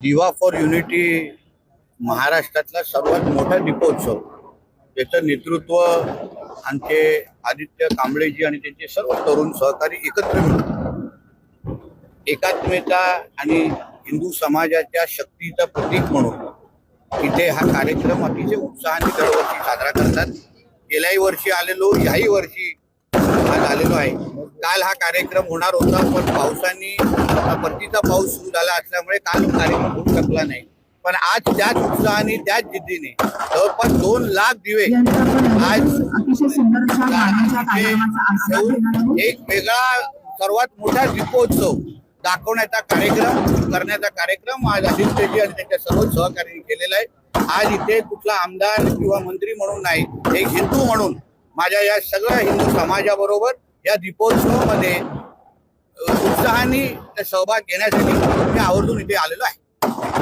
दिवा for unity महाराष्ट्रातला सर्वात मोठा दीपोत्सव त्याचं नेतृत्व आमचे आदित्य कांबळेजी आणि त्यांचे सर्व तरुण सहकारी एकत्र मिळून एकात्मता आणि हिंदू समाजाच्या शक्तीचं प्रतीक म्हणून इथे हा कार्यक्रम अतिशय उत्साहाने दरवर्षी साजरा करतात. गेल्याही वर्षी आलेलो याही वर्षी आज आलेलो आहे. काल हा कार्यक्रम होणार होता पण पावसाने परतीचा पाऊस सुरू झाला असल्यामुळे काल कार्यक्रम होऊ शकला नाही पण आज त्याच उत्साहाने त्याच जिद्दीने जवळपास दोन लाख दिवे आज. एक वेगळा सर्वात मोठा दीपोत्सव दाखवण्याचा कार्यक्रम करण्याचा कार्यक्रम आज आदित्यजी आणि त्यांच्या सर्व सहकार्यांनी केलेला आहे आज इथे कुठला आमदार किंवा मंत्री म्हणून नाही एक हिंदू म्हणून माझ्या या सगळ्या हिंदू समाजाबरोबर या दीपोत्सवामध्ये उत्साहाने सहभाग घेण्यासाठी मी आवर्जून इथे आलेलो आहे.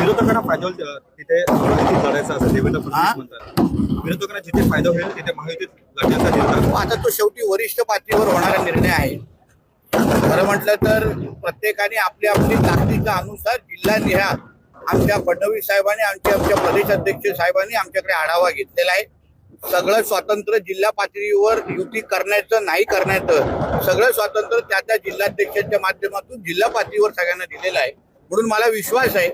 विरोधकांना फायदा होईल तिथे लढायचं असं देवेंद्र हा? फडणवीस म्हणतात. विरोधकांना जिथे फायदा होईल तिथे महायुतीत लढण्याचा निर्धार आता तो शेवटी वरिष्ठ पातळीवर होणारा निर्णय आहे. खरं म्हटलं तर प्रत्येकाने आपल्या आपली ताकदीच्या अनुसार जिल्हा निहा आमच्या फडणवीस साहेबांनी आमच्या आमच्या प्रदेश अध्यक्ष साहेबांनी आमच्याकडे आढावा घेतलेला आहे. सगळं स्वातंत्र्य जिल्हा पातळीवर युती करण्याचं नाही करण्याचं सगळं स्वातंत्र्य त्या त्या जिल्हाध्यक्षांच्या माध्यमातून जिल्हा पातळीवर सगळ्यांना दिलेलं आहे. म्हणून मला विश्वास आहे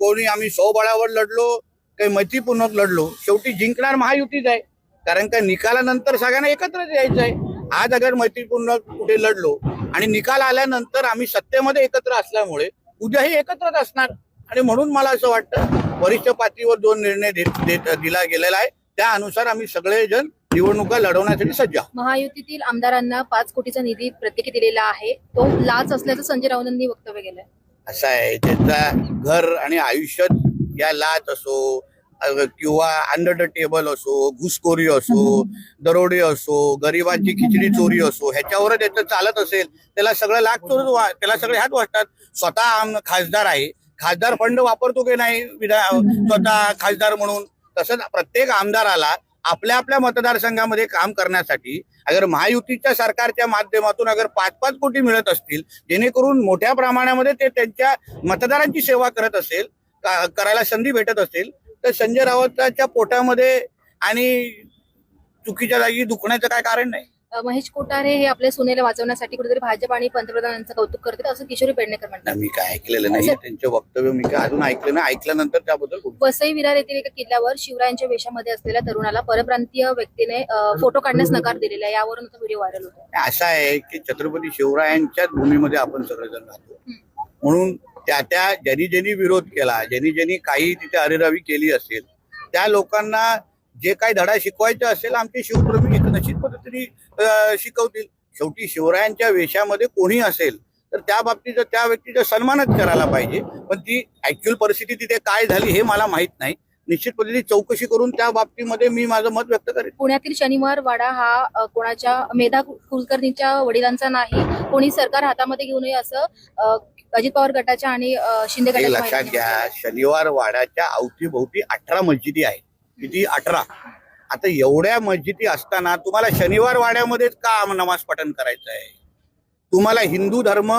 कोणी आम्ही स्वबळावर लढलो काही मैत्रीपूर्वक लढलो शेवटी जिंकणार महायुतीच आहे. कारण का निकालानंतर सगळ्यांना एकत्रच यायचं आहे. आज अगर मैत्रीपूर्ण कुठे लढलो आणि निकाल आल्यानंतर आम्ही सत्तेमध्ये एकत्र असल्यामुळे उद्याही एकत्रच असणार. आणि म्हणून मला असं वाटतं वरिष्ठ पातळीवर दोन निर्णय दिला गेलेला आहे त्यानुसार आम्ही सगळेजण निवडणुका लढवण्यासाठी सज्ज आहोत. महायुतीतील आमदारांना पाच कोटीचा निधी प्रत्येकी दिलेला आहे. तो लाच असल्याचं संजय राऊतांनी वक्तव्य केलंय. असं आहे त्याचा घर आणि आयुष्यात या लाच असो किंवा अंडर द टेबल असो घुसखोरी असो दरोडे असो गरिबांची खिचडी चोरी असो ह्याच्यावर त्याचं चालत असेल त्याला सगळं लाख चोर त्याला सगळे हात वाटतात स्वतः खासदार आहे. खासदार फंड वापरतो की नाही? विधा स्वतः खासदार म्हणून. तसंच प्रत्येक आमदाराला आपल्या आपल्या मतदारसंघामध्ये काम करण्यासाठी अगर महायुतीच्या सरकारच्या माध्यमातून अगर पाच पाच कोटी मिळत असतील जेणेकरून मोठ्या प्रमाणामध्ये ते त्यांच्या मतदारांची सेवा करत असेल करायला संधी भेटत असेल तर संजय राऊतांच्या पोटामध्ये आणि चुकीच्या जागी दुखण्याचं काय कारण नाही. महेश कोठारे हे आपल्या सुनेला वाचवण्यासाठी कुठेतरी भाजप आणि पंतप्रधानांचं कौतुक करतात असं किशोरी पेडणेकर म्हणतात. मी काय ऐकलेलं नाही त्यांचं वक्तव्य मी काय अजून ऐकलं नाही ऐकल्यानंतर त्याबद्दल. वसई विरार येथील एका किल्ल्यावर शिवरायांच्या वेशामध्ये असलेल्या तरुणाला परप्रांतीय व्यक्तीने फोटो काढण्यास नकार दिलेला आहे यावरून व्हिडिओ व्हायरल होतो असं आहे की छत्रपती शिवरायांच्याच भूमीमध्ये आपण सगळेजण राहतो. म्हणून त्या त्या ज्यांनी ज्यांनी विरोध केला ज्यांनी ज्यांनी काही तिथे अरेरावी केली असेल त्या लोकांना जे काही धडा शिकवायचा असेल आमचे शिवप्रेमी निश्चित पद्धतीने शिकवतील. शेवटी शिवरायांच्या वेशामध्ये कोणी असेल तर त्या बाबतीत त्या व्यक्तीचा सन्मानच करायला पाहिजे. पण ती ऍक्च्युअल परिस्थिती तिथे काय झाली हे मला माहीत नाही. निश्चित पद्धतीने चौकशी करून त्या बाबतीमध्ये मी माझं मत व्यक्त करेन. पुण्यातील शनिवार वाडा हा कोणाच्या मेधा कुलकर्णीच्या वडिलांचा नाही. कोणी सरकार हातामध्ये घेऊ नये असं अजित पवार गटाच्या आणि शिंदे गटाच्या लक्षात घ्या. शनिवार वाड्याच्या अवतीभोवती अठरा मस्जिदी आहेत. किती अठरा. आता एवढ्या मस्जिदी असताना तुम्हाला शनिवार वाड्यामध्येच का नमाज पठण करायचं आहे? तुम्हाला हिंदू धर्म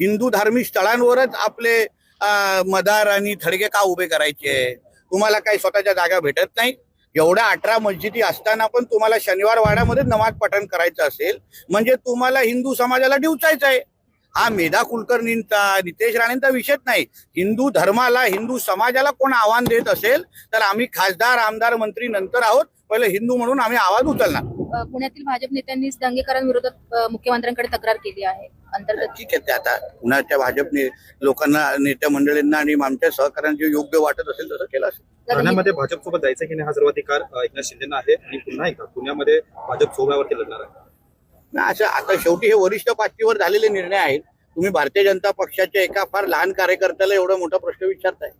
हिंदू धार्मिक स्थळांवरच आपले अं, मदार आणि थडगे का उभे करायचे? तुम्हाला काही स्वतःच्या जागा भेटत नाही? एवढ्या अठरा मस्जिदी असताना पण तुम्हाला शनिवार वाड्यामध्ये नमाज पठण करायचं असेल म्हणजे तुम्हाला हिंदू समाजाला डिवचायचं आहे. हा मेधा कुलकर्णींचा नितेश राणेंचा विषयच नाही. हिंदू धर्माला हिंदू समाजाला कोण आव्हान देत असेल तर आम्ही खासदार आमदार मंत्री नंतर आहोत. पहिले हिंदू म्हणून आम्ही आवाज उचलणार. पुण्यातील भाजप नेत्यांनीच दंगेकरांविरोधात मुख्यमंत्र्यांकडे तक्रार केली आहे. अंतर्गत ठीक आहे ते आता पुण्याच्या भाजपने लोकांना नेत्या मंडळींना आणि आमच्या सहकार्यांना जे योग्य वाटत असेल तसं केलं असेल. ठाण्यामध्ये भाजपसोबत जायचं की नाही हा सर्वाधिकार एकनाथ शिंदेना आहे. आणि पुन्हा एकदा पुण्यामध्ये भाजप सोहळ्यावरती लढणार आहे. ना असं आता शेवटी हे वरिष्ठ पातळीवर झालेले निर्णय आहेत. तुम्ही भारतीय जनता पक्षाच्या एका फार लहान कार्यकर्त्याला एवढा मोठा प्रश्न विचारताय.